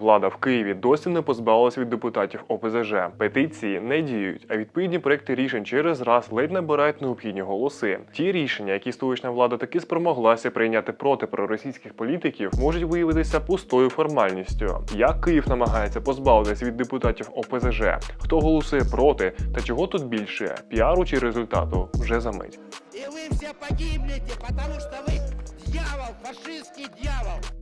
Влада в Києві досі не позбавилася від депутатів ОПЗЖ. Петиції не діють, а відповідні проекти рішень через раз ледь набирають необхідні голоси. Ті рішення, які столична влада таки спромоглася прийняти проти проросійських політиків, можуть виявитися пустою формальністю. Як Київ намагається позбавитися від депутатів ОПЗЖ, хто голосує проти, та чого тут більше піару чи результату вже за мить. И вы все погибнете, потому что вы дьявол, фашистский дьявол.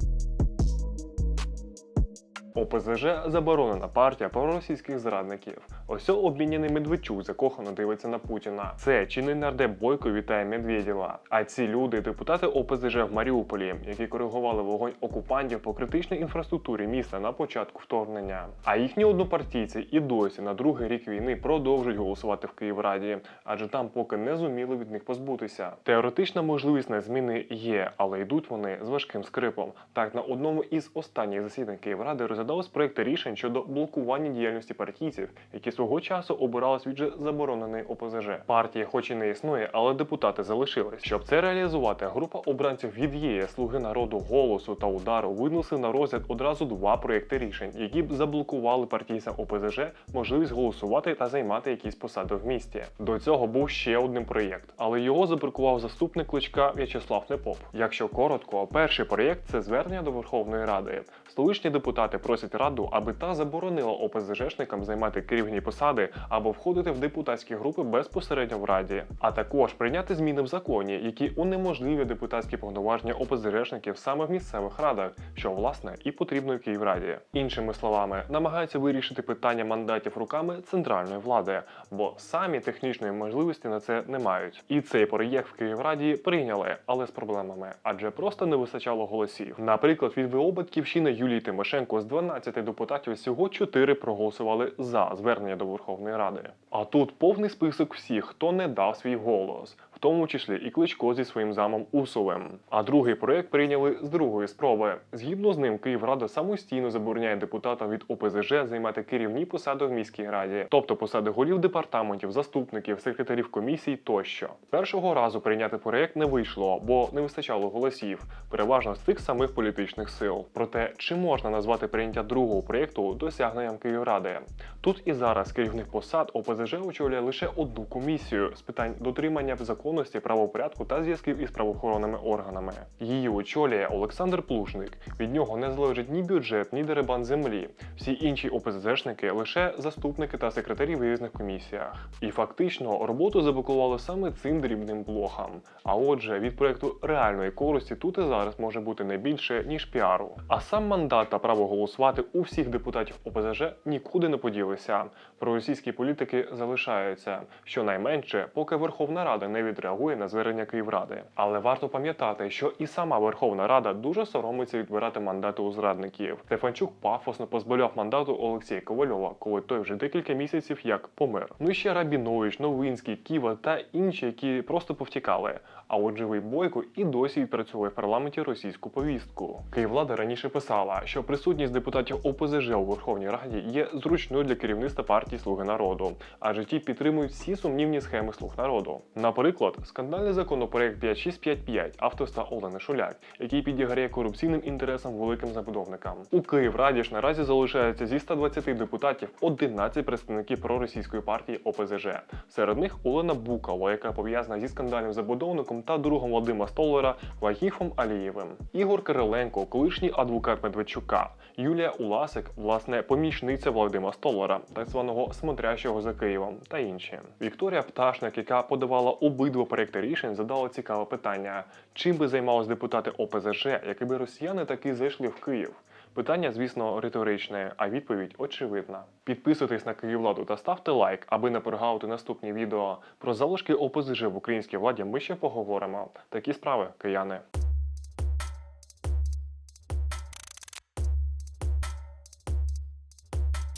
ОПЗЖ заборонена партія проросійських зрадників. Ось обміняний Медведчук закохано дивиться на Путіна. Це чинний нардеп Бойко вітає Медведєва. А ці люди депутати ОПЗЖ в Маріуполі, які коригували вогонь окупантів по критичній інфраструктурі міста на початку вторгнення. А їхні однопартійці і досі на другий рік війни продовжують голосувати в Київраді, адже там поки не зуміли від них позбутися. Теоретична можливість на зміни є, але йдуть вони з важким скрипом. Так на одному із останніх засідань Київради розглядалось проекти рішень щодо блокування діяльності партійців, які свого часу обирались від же забороненої ОПЗЖ. Партія, хоч і не існує, але депутати залишились. Щоб це реалізувати, група обранців від ЄС, Слуги народу, голосу та удару винесли на розгляд одразу два проекти рішень, які б заблокували партійцям ОПЗЖ можливість голосувати та займати якісь посади в місті. До цього був ще один проєкт, але його забракував заступник кличка В'ячеслав Непоп. Якщо коротко, перший проєкт це звернення до Верховної Ради. Столичні депутати просять раду, аби та заборонила ОПЗЖшникам займати керівні посади або входити в депутатські групи безпосередньо в раді, а також прийняти зміни в законі, які унеможливлюють депутатські повноваження ОПЗЖшників саме в місцевих радах, що власне і потрібно в Київраді. Іншими словами, намагаються вирішити питання мандатів руками центральної влади, бо самі технічної можливості на це не мають. І цей проєкт в Київраді прийняли, але з проблемами, адже просто не вистачало голосів. Наприклад, від ВО Батьківщини Юлії Тимошенко з 12 депутатів всього 4 проголосували за звернення до Верховної Ради. А тут повний список всіх, хто не дав свій голос. В тому числі і Кличко зі своїм замом Усовим. А другий проект прийняли з другої спроби. Згідно з ним, Київрада самостійно забороняє депутатам від ОПЗЖ займати керівні посади в міській раді, тобто посади голів департаментів, заступників, секретарів комісій тощо. Першого разу прийняти проект не вийшло, бо не вистачало голосів, переважно з тих самих політичних сил. Проте чи можна назвати прийняття другого проєкту досягненням Київради? Тут і зараз керівних посад ОПЗЖ очолює лише одну комісію з питань дотримання законності, правопорядку та зв'язків із правоохоронними органами. Її очолює Олександр Плужник. Від нього не залежить ні бюджет, ні деребан землі. Всі інші ОПЗЖшники лише заступники та секретарі в різних комісіях. І фактично роботу заблокували саме цим дрібним блохам. А отже, від проекту реальної користі тут і зараз може бути не більше ніж піару. А сам мандат та право голосувати у всіх депутатів ОПЗЖ нікуди не поділися. Проросійські політики залишаються, щонайменше, поки Верховна Рада не відреагує на звернення Київради. Але варто пам'ятати, що і сама Верховна Рада дуже соромиться відбирати мандати у зрадників. Стефанчук пафосно позбавляв мандату Олексія Ковальова, коли той вже декілька місяців як помер. Ну і ще Рабінович, Новинський, Ківа та інші, які просто повтікали. А от живий бойко і досі відпрацьовує в парламенті російську повістку. Київлада раніше писала, що присутність депутатів ОПЗЖ у Верховній Раді є зручною для керівництва партії Слуги народу, адже ті підтримують всі сумнівні схеми слуг народу. Наприклад, скандальний законопроект 5655 авторства Олени Шуляк, який підіграє корупційним інтересам великим забудовникам. У Київраді ж наразі залишається зі 120 депутатів 11 представників проросійської партії ОПЗЖ. Серед них Олена Букова, яка пов'язана зі скандальним забудовником та другом Вадима Столера Вагіфом Алієвим. Ігор Кириленко, колишній адвокат Медведчука, Юлія Уласик, власне, помічниця Вадима Столера, так званого смотрящого за Києвом, та інші. Вікторія Пташник, яка подавала обидва проекти рішень, задало цікаве питання: чим би займались депутати ОПЗЖ, якби росіяни таки зайшли в Київ? Питання, звісно, риторичне, а відповідь очевидна. Підписуйтесь на Київладу та ставте лайк, аби не прогавити наступні відео. Про залишки ОПЗЖ в українській владі ми ще поговоримо. Такі справи, кияни.